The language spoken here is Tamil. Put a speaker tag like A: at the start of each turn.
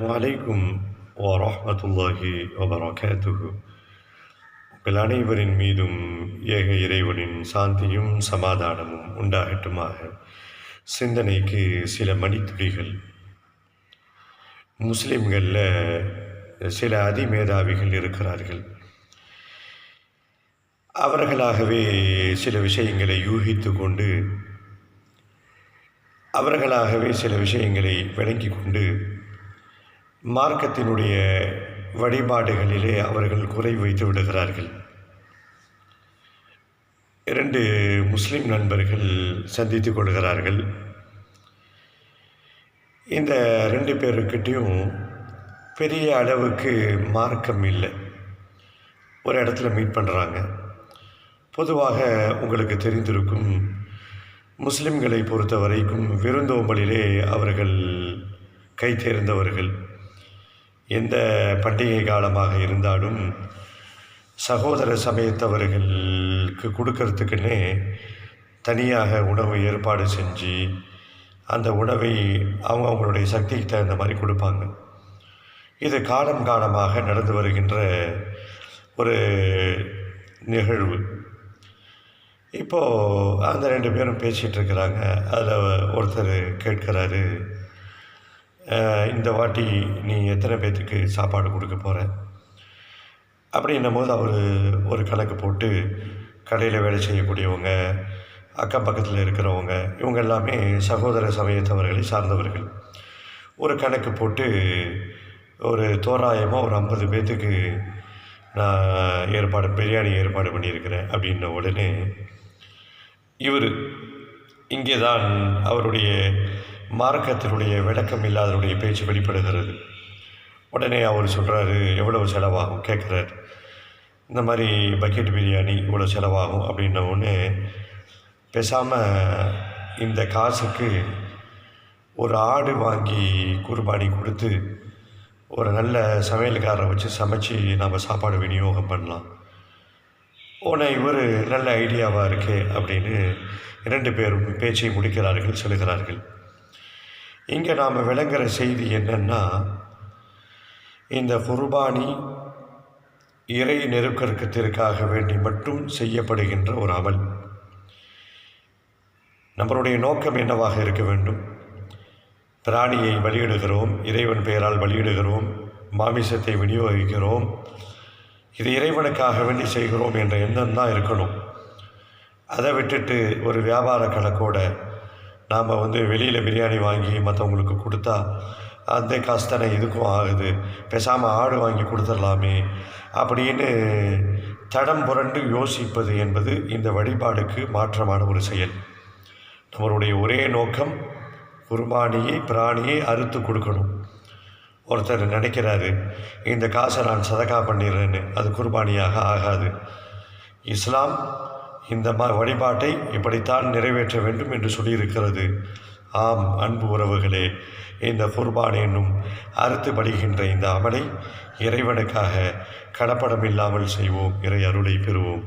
A: வலைக்கும் வரஹ்மத்துல்லாஹி வபரகாத்துஹு உங்கள் அனைவரின் மீதும் ஏக இறைவனின் சாந்தியும் சமாதானமும் உண்டாகட்டுமாக சிந்தனைக்கு சில மணித்துளிகள் முஸ்லிம்களில் சில அதிமேதாவிகள் இருக்கிறார்கள் அவர்களாகவே சில விஷயங்களை யூகித்து கொண்டு அவர்களாகவே சில விஷயங்களை விளங்கி கொண்டு மார்க்கத்தினுடைய வழிபாடுகளிலே அவர்கள் குறை வைத்து விடுகிறார்கள். இரண்டு முஸ்லிம் நண்பர்கள் சந்தித்து கொள்கிறார்கள். இந்த ரெண்டு பேருக்கிட்டையும் பெரிய அளவுக்கு மார்க்கம் இல்லை. ஒரு இடத்துல மீட் பண்ணுறாங்க பொதுவாக உங்களுக்கு தெரிந்திருக்கும் முஸ்லிம்களை பொறுத்த வரைக்கும் விருந்தோம்பலிலே அவர்கள் கை தேர்ந்தவர்கள் எந்த பண்டிகை காலமாக இருந்தாலும் சகோதர சமயத்தவர்களுக்கு கொடுக்கறதுக்குன்னே தனியாக உணவு ஏற்பாடு செஞ்சு அந்த உணவை அவங்க அவங்களுடைய சக்திக்கு தகுந்த மாதிரி கொடுப்பாங்க. இது காலம் காலமாக நடந்து வருகின்ற ஒரு நிகழ்வு. இப்போது அந்த ரெண்டு பேரும் பேசிகிட்டு இருக்கிறாங்க. அதில் ஒருத்தர் கேட்குறாரு இந்த வாட்டி நீ எத்தனை பேர்த்துக்கு சாப்பாடு கொடுக்க போகிற அப்படின்னும் போது அவர் ஒரு கணக்கு போட்டு கடையில் வேலை செய்யக்கூடியவங்க அக்கம் பக்கத்தில் இருக்கிறவங்க இவங்க எல்லாமே சகோதர சமயத்தவர்களை சார்ந்தவர்கள். ஒரு கணக்கு போட்டு ஒரு தோராயமாக ஒரு ஐம்பது பேர்த்துக்கு நான் ஏற்பாடு பிரியாணி ஏற்பாடு பண்ணியிருக்கிறேன் அப்படின்ன உடனே இவர் இங்கே தான் அவருடைய மார்க்கத்தினுடைய விளக்கம் இல்லாதனுடைய பேச்சு வெளிப்படுகிறது. உடனே அவர் சொல்கிறாரு எவ்வளவு செலவாகும்? கேட்குறாரு. இந்த மாதிரி பக்கெட் பிரியாணி இவ்வளோ செலவாகும் அப்படின்ன உடனே பேசாமல் இந்த காசுக்கு ஒரு ஆடு வாங்கி குர்பானி கொடுத்து ஒரு நல்ல சமையல்காரரை வச்சு சமைச்சு நம்ம சாப்பாடு விநியோகம் பண்ணலாம். உடனே இவர் நல்ல ஐடியாவாக இருக்கே அப்படின்னு இரண்டு பேரும் பேச்சை முடிக்கிறார்கள் சொல்லுகிறார்கள். இங்கே நாம் விளங்குகிற செய்தி என்னென்னா இந்த குர்பானி இறை நெருக்கத்திற்காக வேண்டி மட்டும் செய்யப்படுகின்ற ஒரு அமல். நம்மளுடைய நோக்கம் என்னவாக இருக்க வேண்டும்? பிராணியை பலியிடுகிறோம் இறைவன் பெயரால் பலியிடுகிறோம் மாமிசத்தை விநியோகிக்கிறோம் இது இறைவனுக்காக வேண்டி செய்கிறோம் என்ற எண்ணம் தான் இருக்கணும். அதை விட்டுட்டு ஒரு வியாபார கணக்கோட நாம் வந்து வெளியில் பிரியாணி வாங்கி மற்றவங்களுக்கு கொடுத்தா அந்த காசு தானே இதுக்கும் ஆகுது. பேசாமல் ஆடு வாங்கி கொடுத்துடலாமே அப்படின்னு தடம் புரண்டு யோசிப்பது என்பது இந்த வழிபாடுக்கு மாற்றமான ஒரு செயல். நம்மளுடைய ஒரே நோக்கம் குர்பானியை பிராணியை அறுத்து கொடுக்கணும். ஒருத்தர் நினைக்கிறாரு இந்த காசை நான் சதக்கா பண்ணிடுறேன்னு. அது குர்பானியாக ஆகாது. இஸ்லாம் இந்த ம வழிபாட்டை இப்படித்தான் நிறைவேற்ற வேண்டும் என்று சொல்லியிருக்கிறது. ஆம் அன்பு உறவுகளே இந்த குர்பான் என்னும் அறுத்து படுகின்ற இந்த அமலை இறைவனுக்காக கடப்படம் இல்லாமல் செய்வோம். இறை அருளை பெறுவோம்.